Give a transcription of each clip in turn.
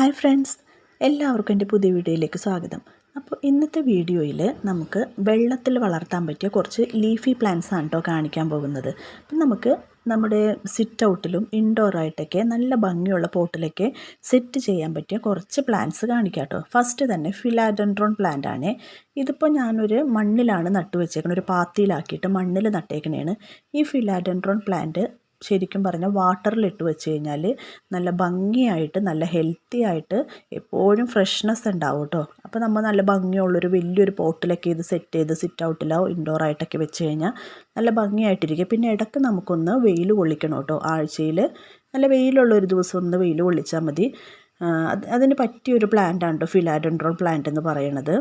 Hi friends എല്ലാവർക്കും എന്റെ പുതിയ വീഡിയോയിലേക്ക് സ്വാഗതം. അപ്പോൾ ഇന്നത്തെ വീഡിയോയിൽ നമുക്ക് വെള്ളത്തിൽ വളർത്താൻ പറ്റിയ കുറച്ച് ലീഫി പ്ലാന്റ്സ് ആണ് കേട്ടോ കാണിക്കാൻ പോകുന്നത്. അപ്പം നമുക്ക് നമ്മുടെ സിറ്റ് ഔട്ടിലും ഇൻഡോറായിട്ടൊക്കെ നല്ല ഭംഗിയുള്ള പോട്ടിലൊക്കെ സെറ്റ് ചെയ്യാൻ പറ്റിയ കുറച്ച് പ്ലാന്റ്സ് കാണിക്കാം കേട്ടോ. ഫസ്റ്റ് തന്നെ ഫിലാഡൻഡ്രോൺ പ്ലാന്റ് ആണ്. ഇതിപ്പോൾ ഞാനൊരു മണ്ണിലാണ് നട്ടു വെച്ചേക്കുന്നത് ഒരു പാത്തിയിലാക്കിയിട്ട് മണ്ണിൽ നട്ടേക്കണേണ്. ഈ ഫിലാഡൻഡ്രോൺ പ്ലാന്റ് ശരിക്കും പറഞ്ഞാൽ വാട്ടറിലിട്ട് വെച്ച് കഴിഞ്ഞാൽ നല്ല ഭംഗിയായിട്ട് നല്ല ഹെൽത്തി ആയിട്ട് എപ്പോഴും ഫ്രഷ്നെസ് ഉണ്ടാവും കേട്ടോ അപ്പോൾ നമ്മൾ നല്ല ഭംഗിയുള്ളൊരു വലിയൊരു പോട്ടിലൊക്കെ ഇത് സെറ്റ് ചെയ്ത് സിറ്റ് ഔട്ടിലോ ഇൻഡോർ ആയിട്ടൊക്കെ വെച്ച് കഴിഞ്ഞാൽ നല്ല ഭംഗിയായിട്ടിരിക്കും. പിന്നെ ഇടയ്ക്ക് നമുക്കൊന്ന് വെയിൽ കൊള്ളിക്കണം കേട്ടോ ആഴ്ചയിൽ നല്ല വെയിലുള്ള ഒരു ദിവസം ഒന്ന് വെയിൽ കൊള്ളിച്ചാൽ മതി. അതിന് പറ്റിയൊരു പ്ലാന്റാണ് കേട്ടോ ഫിലാഡൻഡ്രോൺ പ്ലാന്റ് എന്ന് പറയുന്നത്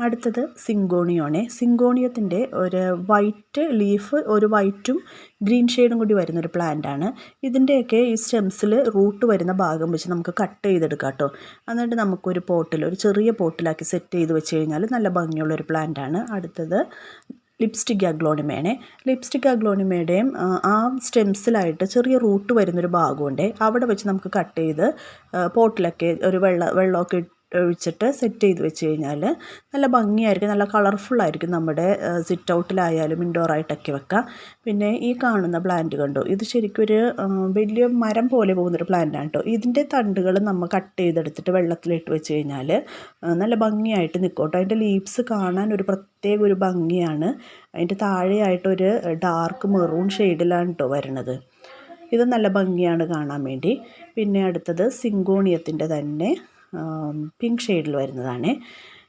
അടുത്തത് സിങ്കോണിയോണെ. സിങ്കോണിയത്തിന്റെ ഒരു വൈറ്റ് ലീഫ് ഒരു വൈറ്റും ഗ്രീൻ ഷെയ്ഡും കൂടി വരുന്നൊരു പ്ലാന്റാണ് ഇതിന്റെയൊക്കെ ഈ സ്റ്റെംസിൽ റൂട്ട് വരുന്ന ഭാഗം വെച്ച് നമുക്ക് കട്ട് ചെയ്തെടുക്കാം കേട്ടോ എന്നിട്ട് നമുക്കൊരു പോട്ടിൽ ഒരു ചെറിയ പോട്ടിലാക്കി സെറ്റ് ചെയ്ത് വെച്ച് കഴിഞ്ഞാൽ നല്ല ഭംഗിയുള്ളൊരു പ്ലാന്റാണ് അടുത്തത് ലിപ്സ്റ്റിക് അഗ്ലോണിമയാണ് ലിപ്സ്റ്റിക് അഗ്ലോണിമയുടെയും ആ സ്റ്റെംസിലായിട്ട് ചെറിയ റൂട്ട് വരുന്നൊരു ഭാഗമുണ്ട് അവിടെ വെച്ച് നമുക്ക് കട്ട് ചെയ്ത് പോട്ടിലൊക്കെ ഒരു വെള്ള വെള്ളമൊക്കെ ഒഴിച്ചിട്ട് സെറ്റ് ചെയ്ത് വെച്ച് കഴിഞ്ഞാൽ നല്ല ഭംഗിയായിരിക്കും നല്ല കളർഫുള്ളായിരിക്കും നമ്മുടെ സിറ്റ് ഔട്ടിലായാലും ഇൻഡോർ ആയിട്ടൊക്കെ വെക്കാം പിന്നെ ഈ കാണുന്ന പ്ലാന്റ് കണ്ടു? ഇത് ശരിക്കും ഒരു വലിയ മരം പോലെ പോകുന്നൊരു പ്ലാന്റാണ് കേട്ടോ ഇതിന്റെ തണ്ടുകൾ നമ്മൾ കട്ട് ചെയ്തെടുത്തിട്ട് വെള്ളത്തിലിട്ട് വെച്ച് കഴിഞ്ഞാൽ നല്ല ഭംഗിയായിട്ട് നിൽക്കും കേട്ടോ അതിന്റെ ലീവ്സ് കാണാൻ ഒരു പ്രത്യേക ഒരു ഭംഗിയാണ്. അതിന്റെ താഴെയായിട്ടൊരു ഡാർക്ക് മെറൂൺ ഷെയ്ഡിലാണ് കേട്ടോ വരണത്. ഇത് നല്ല ഭംഗിയാണ് കാണാൻ വേണ്ടി. പിന്നെ അടുത്തത് സിങ്കോണിയത്തിന്റെ തന്നെ പിങ്ക് ഷെയ്ഡിൽ വരുന്നതാണ്.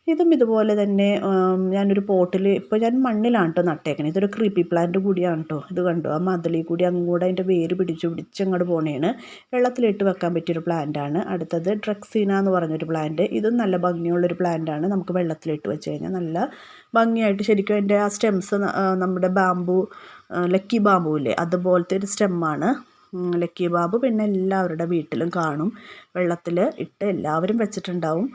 ഇതും ഇതുപോലെ തന്നെ ഞാനൊരു പോട്ടിൽ ഇപ്പോൾ ഞാൻ മണ്ണിലാണ് കേട്ടോ നട്ടേക്കണേ. ഇതൊരു ക്രീപ്പി പ്ലാന്റ് കൂടിയാണ് കേട്ടോ ഇത് കണ്ടോ? ആ മതിലിൽ കൂടി അങ്ങോട്ട് അതിന്റെ വേര് പിടിച്ച് അങ്ങോട്ട് പോണേണ്. വെള്ളത്തിലിട്ട് വെക്കാൻ പറ്റിയൊരു പ്ലാന്റാണ് അടുത്തത് ഡ്രക്സീന എന്ന് പറഞ്ഞൊരു പ്ലാന്റ് ഇതും നല്ല ഭംഗിയുള്ളൊരു പ്ലാന്റാണ് നമുക്ക് വെള്ളത്തിലിട്ട് വെച്ച് കഴിഞ്ഞാൽ നല്ല ഭംഗിയായിട്ട് ശരിക്കും അതിന്റെ ആ സ്റ്റെംസ് നമ്മുടെ ബാമ്പു ലക്കി ബാമ്പു ഇല്ലേ അതുപോലത്തെ ഒരു സ്റ്റെമ്മാണ് ലക്കി ബാബു പിന്നെ എല്ലാവരുടെ വീട്ടിലും കാണും. വെള്ളത്തിൽ ഇട്ട് എല്ലാവരും വെച്ചിട്ടുണ്ടാവും.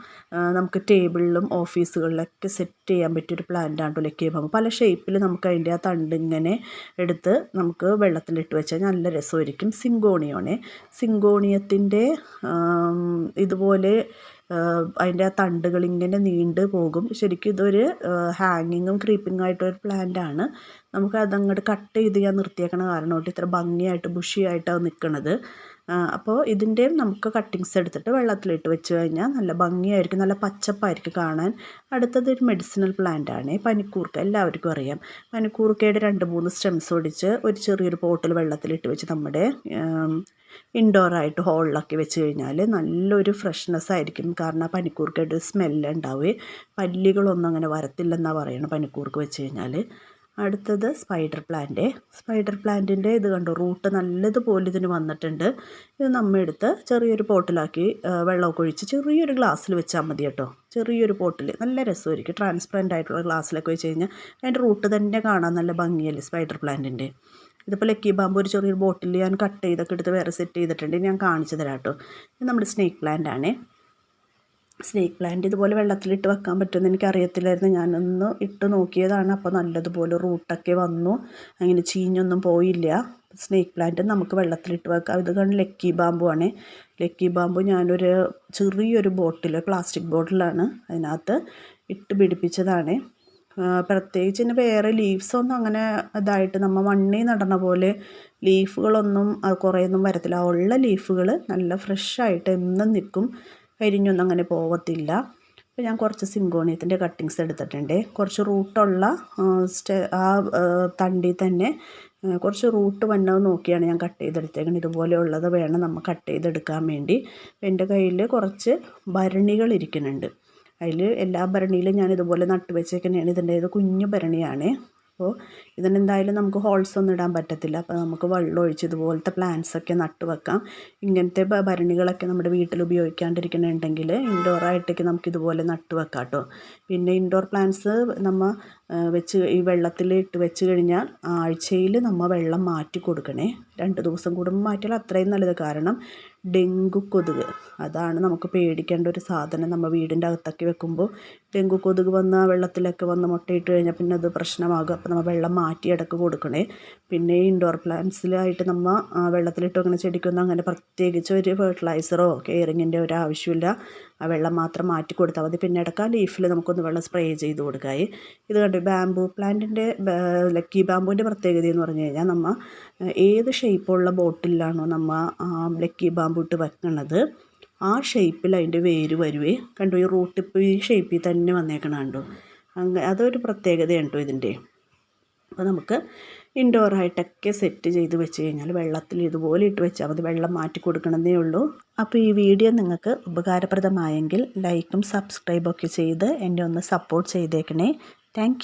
നമുക്ക് ടേബിളിലും ഓഫീസുകളിലൊക്കെ സെറ്റ് ചെയ്യാൻ പറ്റിയൊരു പ്ലാന്റാണ് ലക്കി ബാബു. പല ഷേപ്പിൽ നമുക്ക് അതിന്റെ ആ തണ്ട് ഇങ്ങനെ എടുത്ത് നമുക്ക് വെള്ളത്തിലിട്ട് വെച്ചാൽ നല്ല രസമായിരിക്കും സിങ്കോണിയോണെ. സിങ്കോണിയത്തിന്റെ ഇതുപോലെ അതിന്റെ ആ തണ്ടുകൾ ഇങ്ങനെ നീണ്ട് പോകും. ശരിക്കും ഇതൊരു ഹാങ്ങിങ്ങും ക്രീപ്പിംഗ് ആയിട്ടൊരു പ്ലാന്റ് ആണ്. നമുക്ക് അതങ്ങോട്ട് കട്ട് ചെയ്ത് ഞാൻ നിർത്തിയേക്കണ കാരണം കൊണ്ട് ഇത്ര ഭംഗിയായിട്ട് ബുഷിയായിട്ടാണ് നിൽക്കുന്നത് അപ്പോൾ ഇതിന്റെയും നമുക്ക് കട്ടിങ്സ് എടുത്തിട്ട് വെള്ളത്തിലിട്ട് വെച്ച് കഴിഞ്ഞാൽ നല്ല ഭംഗിയായിരിക്കും. നല്ല പച്ചപ്പായിരിക്കും കാണാൻ. അടുത്തത് ഒരു മെഡിസിനൽ പ്ലാന്റ് ആണ്. പനിക്കൂർക്ക എല്ലാവർക്കും അറിയാം. പനിക്കൂർക്കയുടെ രണ്ട് മൂന്ന് സ്റ്റെംസ് ഒടിച്ച് ഒരു ചെറിയൊരു പോട്ടിൽ വെള്ളത്തിലിട്ട് വെച്ച് നമ്മുടെ ഇൻഡോറായിട്ട് ഹോളിലൊക്കെ വെച്ച് കഴിഞ്ഞാൽ നല്ലൊരു ഫ്രഷ്നെസ് ആയിരിക്കും. കാരണം ആ പനിക്കൂർക്കയുടെ സ്മെല്ല് ഉണ്ടാവുകയും പല്ലികളൊന്നും അങ്ങനെ വരത്തില്ലെന്നാണ് പറയുന്നത് പനിക്കൂർക്ക വെച്ച് കഴിഞ്ഞാൽ അടുത്തത് സ്പൈഡർ പ്ലാന്റ്. സ്പൈഡർ പ്ലാന്റിന്റെ ഇത് കണ്ടു? റൂട്ട് നല്ലതുപോലെ ഇതിന് വന്നിട്ടുണ്ട്. ഇത് നമ്മൾ എടുത്ത് ചെറിയൊരു പോട്ടിലാക്കി വെള്ളമൊക്കെ ഒഴിച്ച് ചെറിയൊരു ഗ്ലാസ്സിൽ വെച്ചാൽ മതി കേട്ടോ. ചെറിയൊരു പോട്ടിൽ നല്ല രസമായിരിക്കും. ട്രാൻസ്പെറന്റ് ആയിട്ടുള്ള ഗ്ലാസ്സിലൊക്കെ വെച്ച് കഴിഞ്ഞാൽ അതിന്റെ റൂട്ട് തന്നെ കാണാൻ നല്ല ഭംഗിയല്ലേ സ്പൈഡർ പ്ലാന്റിന്റെ ഇതിപ്പോൾ ലക്കി ബാമ്പ് ഒരു ചെറിയൊരു ബോട്ടിൽ ഞാൻ കട്ട് ചെയ്തൊക്കെ എടുത്ത് വേറെ സെറ്റ് ചെയ്തിട്ടുണ്ട്. ഞാൻ കാണിച്ചു തരാം കേട്ടോ. ഇത് നമ്മുടെ സ്നേക്ക് പ്ലാന്റ് ആണേ സ്നേക്ക് പ്ലാന്റ് ഇതുപോലെ വെള്ളത്തിലിട്ട് വെക്കാൻ പറ്റുമെന്ന് എനിക്കറിയത്തില്ലായിരുന്നു. ഞാനൊന്ന് ഇട്ട് നോക്കിയതാണ്. അപ്പോൾ നല്ലതുപോലെ റൂട്ടൊക്കെ വന്നു. അങ്ങനെ ചീഞ്ഞൊന്നും പോയില്ല. സ്നേക്ക് പ്ലാന്റ് നമുക്ക് വെള്ളത്തിലിട്ട് വെക്കാം. ഇത് കണ്ട് ലക്കി ബാമ്പു ആണ്. ലക്കി ബാമ്പു ഞാനൊരു ചെറിയൊരു ബോട്ടിൽ പ്ലാസ്റ്റിക് ബോട്ടിലാണ് അതിനകത്ത് ഇട്ട് പിടിപ്പിച്ചതാണ്. പ്രത്യേകിച്ച് ഇതിന് വേറെ ലീവ്സൊന്നും അങ്ങനെ ഇതായിട്ട് നമ്മൾ മണ്ണിൽ നടന്ന പോലെ ലീഫുകളൊന്നും കുറേയൊന്നും വരത്തില്ല. ഉള്ള ലീഫുകൾ നല്ല ഫ്രഷായിട്ട് എന്നും നിൽക്കും. കരിഞ്ഞൊന്നും അങ്ങനെ പോകത്തില്ല അപ്പോൾ ഞാൻ കുറച്ച് സിങ്കോണിയത്തിന്റെ കട്ടിങ്സ് എടുത്തിട്ടുണ്ട്. കുറച്ച് റൂട്ടുള്ള ആ തണ്ടി തന്നെ കുറച്ച് റൂട്ട് വന്നത് നോക്കിയാണ് ഞാൻ കട്ട് ചെയ്തെടുത്തേക്കുന്നത് ഇതുപോലെയുള്ളത് വേണം നമ്മൾ കട്ട് ചെയ്തെടുക്കാൻ വേണ്ടി. അപ്പോൾ എന്റെ കയ്യിൽ കുറച്ച് ഭരണികൾ ഇരിക്കുന്നുണ്ട്. അതിൽ എല്ലാ ഭരണിയിലും ഞാൻ ഇതുപോലെ നട്ടുവെച്ചേക്കുന്നതാണ് ഇതിന്റെ ഇത് കുഞ്ഞു ഭരണിയാണ്. അപ്പോൾ ഇതിനെന്തായാലും നമുക്ക് ഹോൾസ് ഒന്നും ഇടാൻ പറ്റത്തില്ല. അപ്പോൾ നമുക്ക് വെള്ളം ഒഴിച്ച് ഇതുപോലത്തെ പ്ലാന്റ്സ് ഒക്കെ നട്ട് വെക്കാം. ഇങ്ങനത്തെ ഭരണികളൊക്കെ നമ്മുടെ വീട്ടിൽ ഉപയോഗിക്കാണ്ടിരിക്കണമെങ്കിൽ ഇൻഡോർ ആയിട്ടൊക്കെ നമുക്ക് ഇതുപോലെ നട്ട് വെക്കാം കേട്ടോ. പിന്നെ ഇൻഡോർ പ്ലാന്റ്സ് നമ്മൾ വെച്ച് ഈ വെള്ളത്തിൽ ഇട്ട് വെച്ച് കഴിഞ്ഞാൽ ആഴ്ചയിൽ നമ്മൾ വെള്ളം മാറ്റി കൊടുക്കണേ. രണ്ട് ദിവസം കൂടുമ്പോൾ മാറ്റിയാൽ അത്രയും നല്ലത്. കാരണം ഡെങ്കു കൊതുക്. അതാണ് നമുക്ക് പേടിക്കേണ്ട ഒരു സാധനം. നമ്മൾ വീടിന്റെ അകത്തൊക്കെ വെക്കുമ്പോൾ ഡെങ്കു കൊതുക് വന്ന് വെള്ളത്തിലൊക്കെ വന്ന് മുട്ടയിട്ട് കഴിഞ്ഞാൽ പിന്നെ അത് പ്രശ്നമാകും. അപ്പോൾ നമ്മൾ വെള്ളം മാറ്റി ഇടയ്ക്ക് കൊടുക്കണേ. പിന്നെ ഇൻഡോർ പ്ലാന്റ്സിലായിട്ട് നമ്മൾ വെള്ളത്തിലിട്ട് വെക്കുന്ന ചെടിക്കൊന്നും അങ്ങനെ പ്രത്യേകിച്ച് ഒരു ഫെർട്ടിലൈസറോ കെയറിങ്ങിന്റെ ഒരു ആവശ്യമില്ല. ആ വെള്ളം മാത്രം മാറ്റി കൊടുത്താൽ മതി. പിന്നെ ഇടയ്ക്ക് ആ ലീഫിൽ നമുക്കൊന്ന് വെള്ളം സ്പ്രേ ചെയ്ത് കൊടുക്കായി. ഇത് കണ്ടു ബാമ്പു പ്ലാന്റിന്റെ ലക്കി ബാമ്പുവിന്റെ പ്രത്യേകത എന്ന് പറഞ്ഞു കഴിഞ്ഞാൽ നമ്മൾ ഏത് ഷേപ്പുള്ള ബോട്ടിലാണോ നമ്മൾ ലക്കി ബാമ്പു ഇട്ട് വെക്കണത്. ആ ഷേപ്പിൽ അതിന്റെ വേര് വരുവേ. കണ്ടു ഈ റൂട്ട് ഇപ്പോൾ ഈ ഷേപ്പിൽ തന്നെ വന്നേക്കണ കണ്ടു? അങ്ങനെ അതൊരു പ്രത്യേകതയാണ് കേട്ടോ ഇതിന്റെ. അപ്പോൾ നമുക്ക് ഇൻഡോറായിട്ടൊക്കെ സെറ്റ് ചെയ്ത് വെച്ച് കഴിഞ്ഞാൽ വെള്ളത്തിൽ ഇതുപോലെ ഇട്ട് വെച്ചാൽ മതി. വെള്ളം മാറ്റി കൊടുക്കണമെന്നേ ഉള്ളൂ. അപ്പോൾ ഈ വീഡിയോ നിങ്ങൾക്ക് ഉപകാരപ്രദമായെങ്കിൽ ലൈക്കും സബ്സ്ക്രൈബൊക്കെ ചെയ്ത് എന്നെ ഒന്ന് സപ്പോർട്ട് ചെയ്തേക്കണേ. താങ്ക്